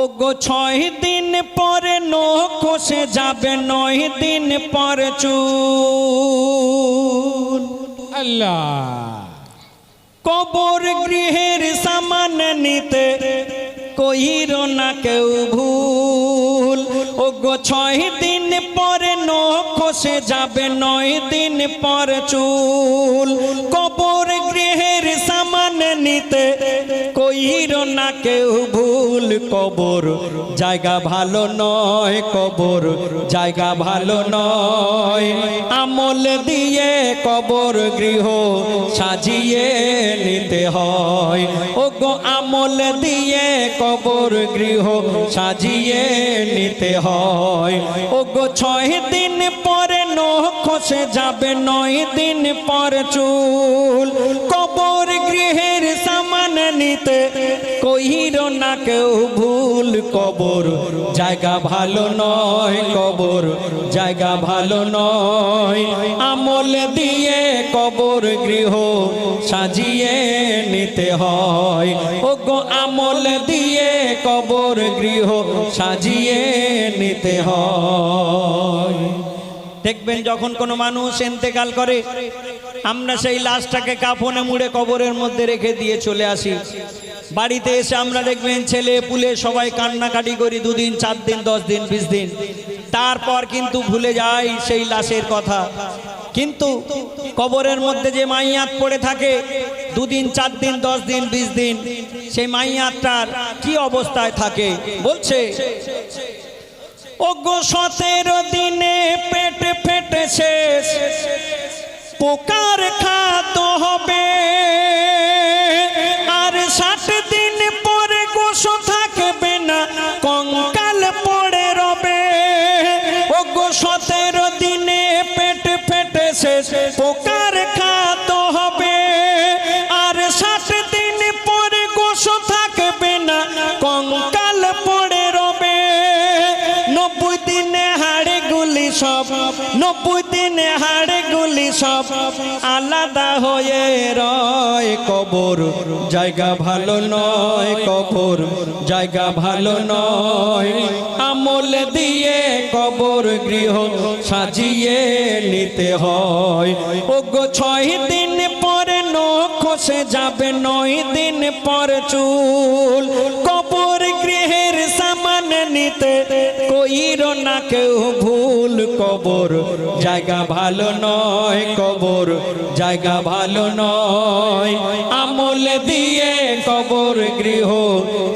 ও গো ছয় দিন পরে নখ খসে যাবে নয় দিন পর চুল আল্লাহ। কবর গৃহের সামান নিতে কহির না কেউ ভুল। ও গো ছয় দিন পরে নখ খসে যাবে নয় দিন পর চুল কবর গৃহের সামান নিতে কহির না কেউ ভুল। কবর। জায়গা ভালো নয় কবর। জায়গা ভালো নয়। আমল দিয়ে কবর গৃহ সাজিয়ে নিতে হয়। ও গো আমল দিয়ে কবর গৃহ সাজিয়ে নিতে হয়। ও গো ছয় দিন পরে নখ খসে যাবে, নয় দিন পর চুল। কবর কবর, জায়গা ভালো নয় কবর, জায়গা ভালো নয়। আমল দিয়ে কবর গৃহ সাজিয়ে নিতে হয়। ও গো আমল দিয়ে কবর গৃহ সাজিয়ে নিতে হয়। দেখবেন যখন কোনো মানুষ এন্তেকাল করে, আমরা সেই লাশটাকে কাফনে মুড়ে কবরের মধ্যে রেখে দিয়ে চলে আসি। বাড়িতে এসে আমরা দেখবেন ছেলে পুলে সবাই কান্নাকাটি করি, দুদিন, চার দিন, দশ দিন, বিশ দিন। তারপর কিন্তু ভুলে যাই সেই লাশের কথা। কিন্তু কবরের মধ্যে যে মাইয়াত পড়ে থাকে, দুদিন, চার দিন, দশ দিন, বিশ দিন, সেই মাইয়াতটার কি অবস্থায় থাকে? বলছে দিনে পেট ফেটেছে, পোকার সব আলাদা হয়ে রয় কবর। জায়গা ভালো নয় কবর, জায়গা ভালো নয়। আমল দিয়ে কবর গৃহ সাজিয়ে নিতে হয়। ও গো ছয় দিন পরে নখ খসে যাবে, নয় দিন পর চুল। কবর গৃহের সামান নিতে না কেউ ভুল কবর। জায়গা ভালো নয় কবর, জায়গা ভালো নয়। আমল দিয়ে কবর গৃহ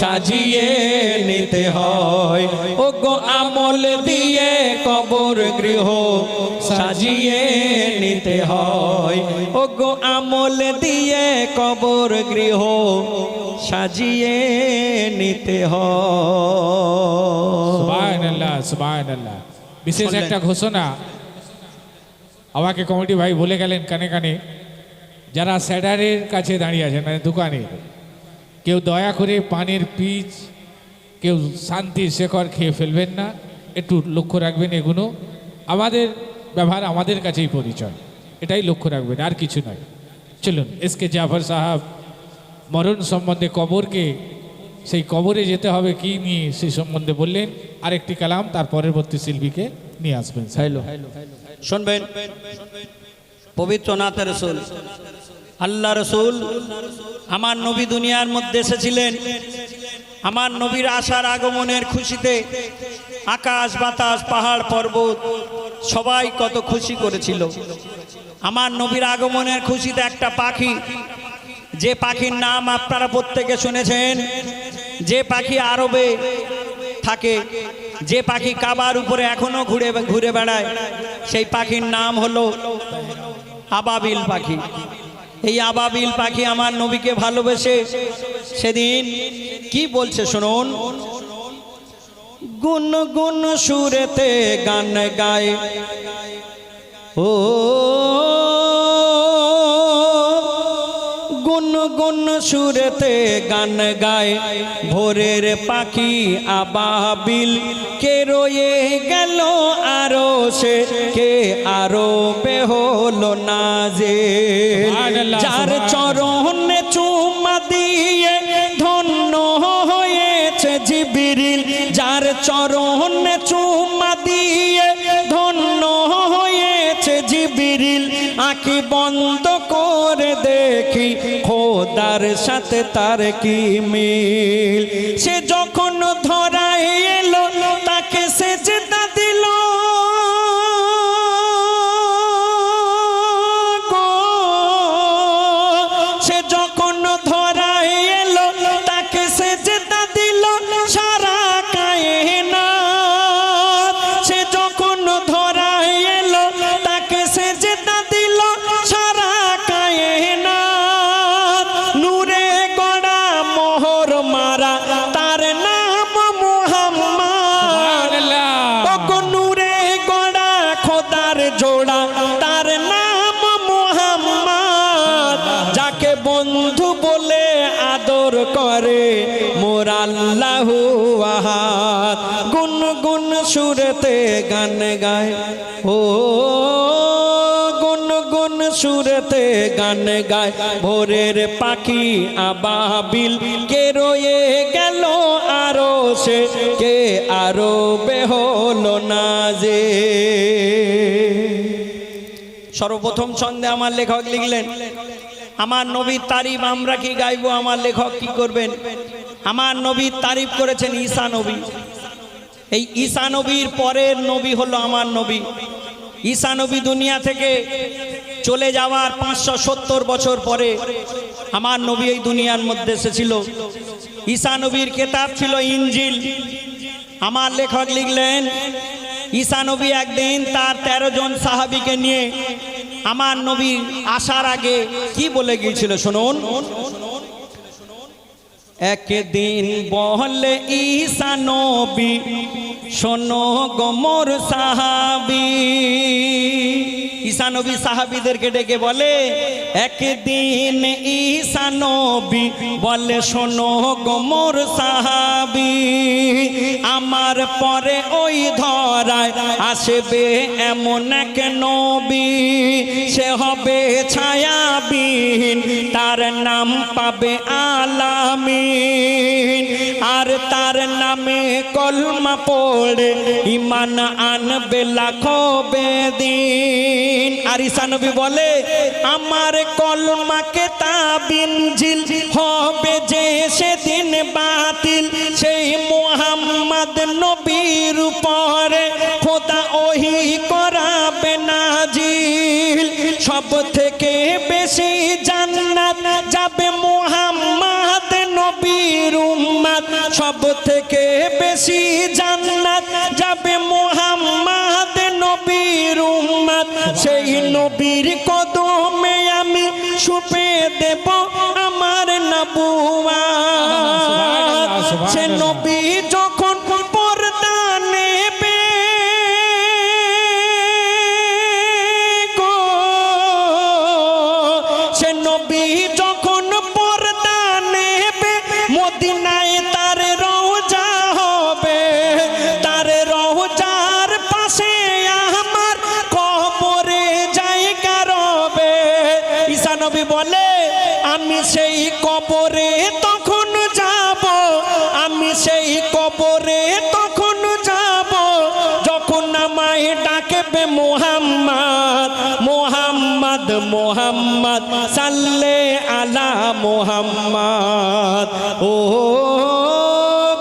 সাজিয়ে নিতে হয়। ও গো আমল দিয়ে কবর গৃহ সাজিয়ে নিতে হয়। ও গো আমল দিয়ে কবর গৃহ সাজিয়ে নিতে হয়। বিশেষ একটা ঘোষণা আমাকে কমিটি ভাই বলে গেলেন কানে কানে যারা স্যাডারের কাছে দাঁড়িয়ে আছেন মানে দোকানে কেউ দয়া করে পানের পিচ কেউ শান্তির শেখর খেয়ে ফেলবেন না একটু লক্ষ্য রাখবেন এগুলো আমাদের ব্যবহার আমাদের কাছেই পরিচয় এটাই লক্ষ্য রাখবেন আর কিছু নয় চলুন এস কে জাফর সাহাব মরণ সম্বন্ধে কবরকে সেই কবরে যেতে হবে কি নিয়ে সেই সম্বন্ধে বললেন আরেকটি কালাম তার পরবর্তী শিল্পীকে নিয়ে আসবেন শুনবেন? পবিত্র নাথ রসুল। আল্লাহ রসুল আমার নবী দুনিয়ার মধ্যে এসেছিলেন। আমার নবীর আসার আগমনের খুশিতে আকাশ, বাতাস, পাহাড়, পর্বত সবাই কত খুশি করেছিল। আমার নবীর আগমনের খুশিতে একটা পাখি, যে পাখির নাম আপনারা প্রত্যেকে শুনেছেন, যে পাখি আরবে থাকে, যে পাখি কাবার উপরে এখনও ঘুরে ঘুরে বেড়ায়, সেই পাখির নাম হলো আবাবিল পাখি। এই আবাবিল পাখি আমার নবীকে ভালোবেসে সেদিন কি বলছে শুনুন? গুন গুন সুরেতে গান গায়। ও সুরেতে গান গায় ভোরের পাখি আবাবিল কে রয়ে গেল আরও সে কে আরও বেহল না যে যার সুবহানাল্লাহ। চরণে তার কি মিল? সে যখন ধরায় আল্লাহু আহাদ। গুন গুন সুরতে গান গায়। ও গুন গুন সুরতে গান গায়। ভোরের পাখি আবাবিল কে রয়ে গেল আরও সে? কে আরও বেহল না যে? সর্বপ্রথম ছন্দে আমার লেখক লিখলেন, আমার নবীর তারিফ আমরা কি গাইবো? আমার লেখক কি করবেন? আমার নবীর তারিফ করেছেন ঈসা নবী। এই ঈসা নবীর পরের নবী হলো আমার নবী। ঈসা নবী দুনিয়া থেকে চলে যাওয়ার পাঁচশো সত্তর বছর পরে আমার নবী এই দুনিয়ার মধ্যে এসেছিল। ঈসা নবীর কেতাব ছিল ইঞ্জিল। আমার লেখক লিখলেন, ঈসা নবী একদিন তার তেরো জন সাহাবিকে নিয়ে আমার নবী আসার আগে কি বলে গিয়েছিল শুনুন? একদিন বলে, ঈসা শোনো গোমর সাহাবি। ঈসা সাহাবিদেরকে ডেকে বলে, একদিন ঈসা নবী বলে, শোনো গোমর সাহাবি, আমার পরে ওই ধরায় আসবে এমন এক নবী। সে হবে ছায়াবিহীন, তার নাম পাবে আলামিন। আর তার নামে কলমা পড়ে ইমান আনবে লাখো বেদিন। আর ঈসা নবী বলে, আমার কলমাকে তাবিনজিল হবে যে সেদিন বাতিল। বেশি জান্নাত যাবে মোহাম্মদ নবীর উম্মত। সেই নবীর কদমে আমি সুপে দেব আমার নবুয়া সে নবী যখন মোহাম্মদ। ও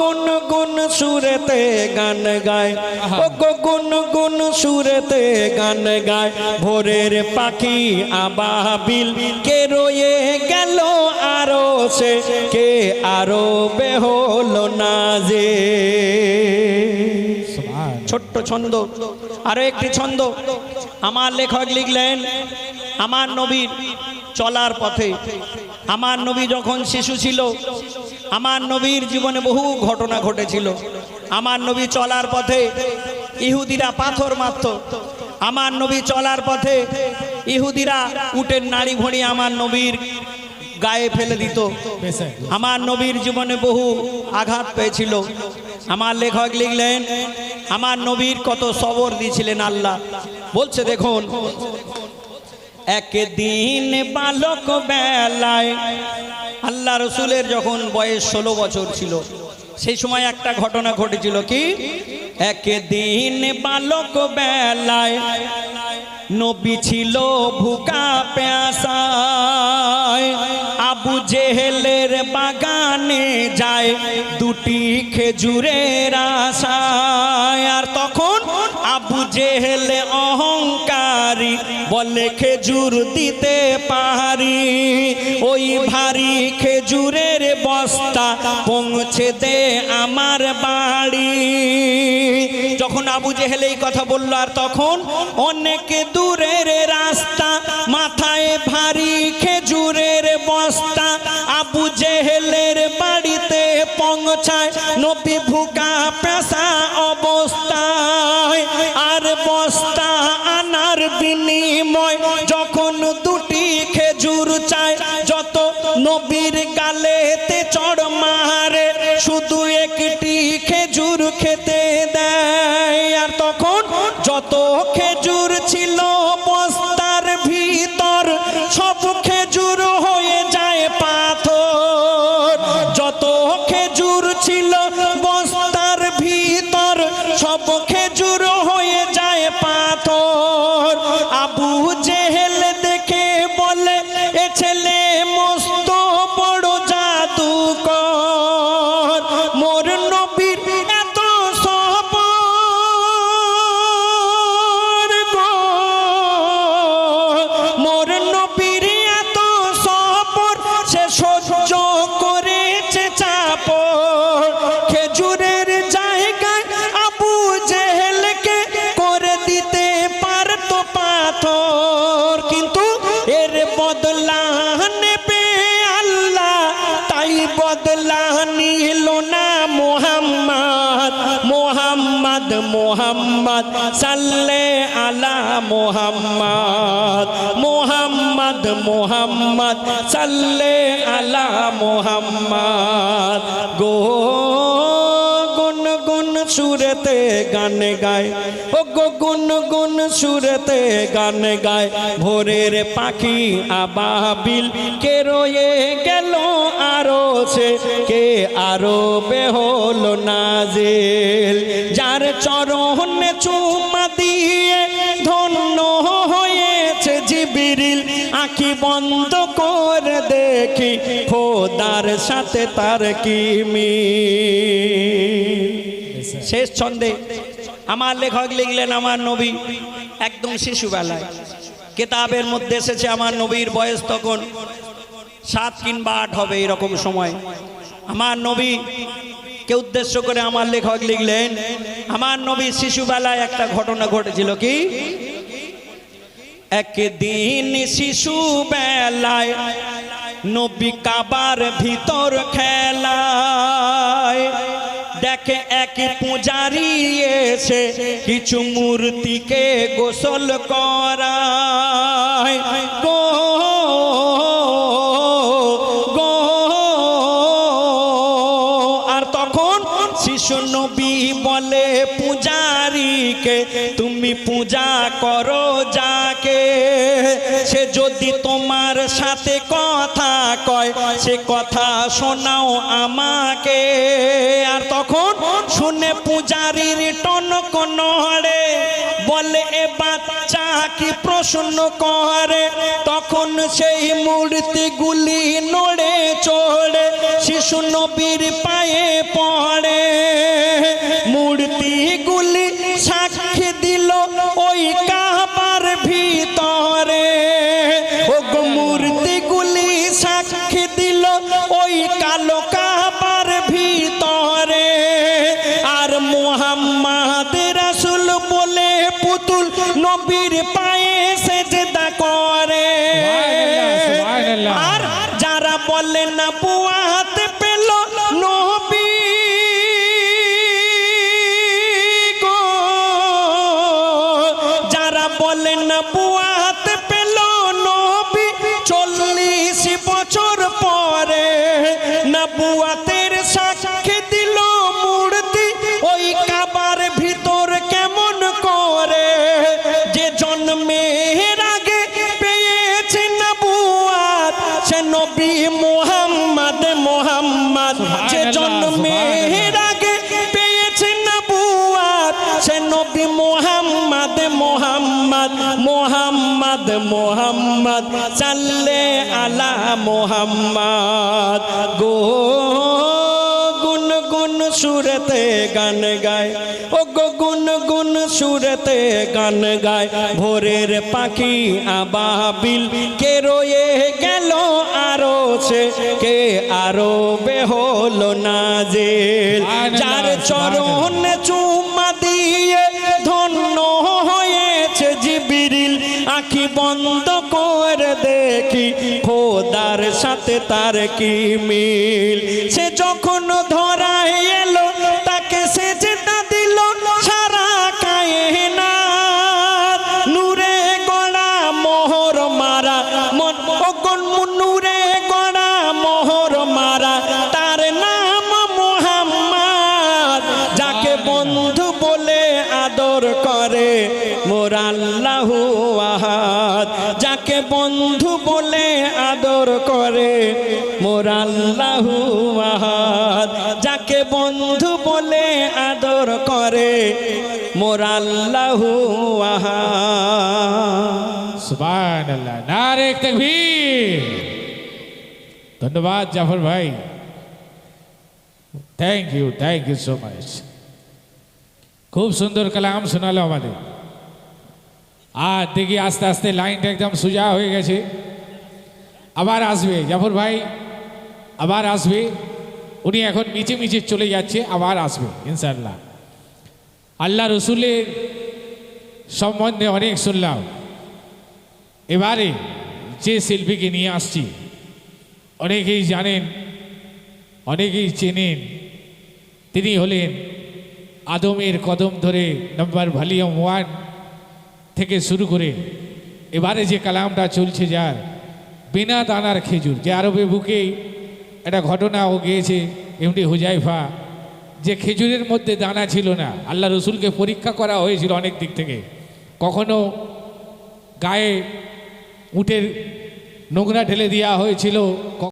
গুন গুন সুরতে গান গায়। ও গুন গুন সুরতে গান গায়। ভোরের পাখি আবাবিল কে রয়ে গেল আরও সে? কে আরও বেহল না যে? ছোট্ট ছন্দ, আরও একটি ছন্দ। আমার লেখক লিখলেন, আমার নবীর চলার পথে। আমার নবী যখন শিশু ছিল, আমার নবীর জীবনে বহু ঘটনা ঘটেছিল। আমার নবী চলার পথে ইহুদিরা পাথর মারত। আমার নবী চলার পথে ইহুদিরা উটের নাড়ি ভড়ি আমার নবীর গায়ে ফেলে দিত। আমার নবীর জীবনে বহু আঘাত পেয়েছিল। আমার লেখক লিখলেন, আমার নবীর কত সবর দিয়েছিলেন আল্লাহ। বলছে, দেখুন একদিন বালক বেলায়, আল্লাহ রসুলের যখন বয়স ষোলো বছর ছিল, সেই সময় একটা ঘটনা ঘটেছিল কি? একদিন বালক বেলায় নবী ছিল ভুকা পেয়াসায় আবু জেহেলের বাগানে যায়, দুটি খেজুরের আশায়। আর তখন আবু জেহেল অহংকারী বলে খেজুর দিতে পাহাড়ি, ওই ভারী খেজুরের বস্তা পৌঁছে দে আমার বাড়ি। যখন আবু জেহেল এই কথা বলল, আর তখন অনেক দূরের রাস্তা মাথায় ভারী খেজুর চায় যত নবীর গালেতে মোহাম্মদ সাল্লে আলা মোহাম্মদ মোহাম্মদ মোহাম্মদ সাল্লে আলা মোহাম্মদ গো সুরতে গান গায়। ও গো গুন গুন সুরতে গান গায়। ভোরের পাখি আবাবিল কে রয়ে গেল আরও সে? কে আরও বেহল নাজিল? যার চরণে চুমা দিয়ে ধন্য হয়েছে জিবিরিল আঁকি বন্ধ করে দেখি খোদার সাথে তার কি মিল? শেষ ছন্দে আমার লেখক লিখলেন আমার নবী একদম শিশুবেলায়। কেতাবের মধ্যে এসেছে আমার নবীর বয়স তখন সাত কিংবা আট হবে এরকম সময়। আমার নবী কে উদ্দেশ্য করে আমার লেখক লিখলেন, আমার নবী শিশুবেলায় একটা ঘটনা ঘটেছিল কি? একদিন শিশু বেলায় নবী কাবার ভিতর খেলায় দেখে এক পূজারি এসে কিছু মূর্তিকে গোসল করায়। গো গো, আর তখন শিশু নবী বলে, পূজারীকে তুমি পূজা করো। সে যদি তোমার সাথে কথা কয়, সে কথা শোনাও আমাকে। আর তখন শুনে পূজারীর টনক নড়ে বলে, এ বাচ্চা কি প্রশ্ন করে? তখন সেই মূর্তিগুলি নড়ে চড়ে, শিশু নবীর পায়ে পড়ে। নবুয়াতের সুরতে গান গায়। ও গো গুন গুন সুরতে গান গায়। ভোরের পাখি আবাবিল কে রয়ে গেল আরও সে? কে আরও বেহল নাজেল? যার চরণ চুমা দিয়ে ধন্য হয়েছে জিবিরিল। আখি বন্ধ করে দেখি খোদার সাথে তার কি মিল? সে যখন ধরায় সুবান আল্লাহ নারে ধন্যবাদ জাফর ভাই। Thank you thank you so much খুব সুন্দর কালাম শোনালো আমাদের। আর দেখি আস্তে আস্তে লাইনটা একদম সোজা হয়ে গেছে। আবার আসবে। জাফর ভাই, আবার আসবে। উনি এখন মিচে মিচে চলে যাচ্ছে, আবার আসবে ইনশাল্লাহ আল্লাহ রসুলের সম্বন্ধে অনেক শুনলাম। এবারে যে শিল্পীকে নিয়ে আসছি, অনেকেই জানেন, অনেকেই চেনেন। তিনি হলেন আদমের কদম ধরে নম্বর ভলিউম ওয়ান থেকে শুরু করে, এবারে যে কালামটা চলছে যার, বিনা দানার খেজুর, যে আরবে বুকে একটা ঘটনা ও গিয়েছে এমনি হুজাইফা, যে খেজুরের মধ্যে দানা ছিল না, আল্লাহ রসুলকে পরীক্ষা করা হয়েছিল অনেক দিক থেকে। কখনো গায়ে উটের নোংরা ঢেলে দেওয়া হয়েছিল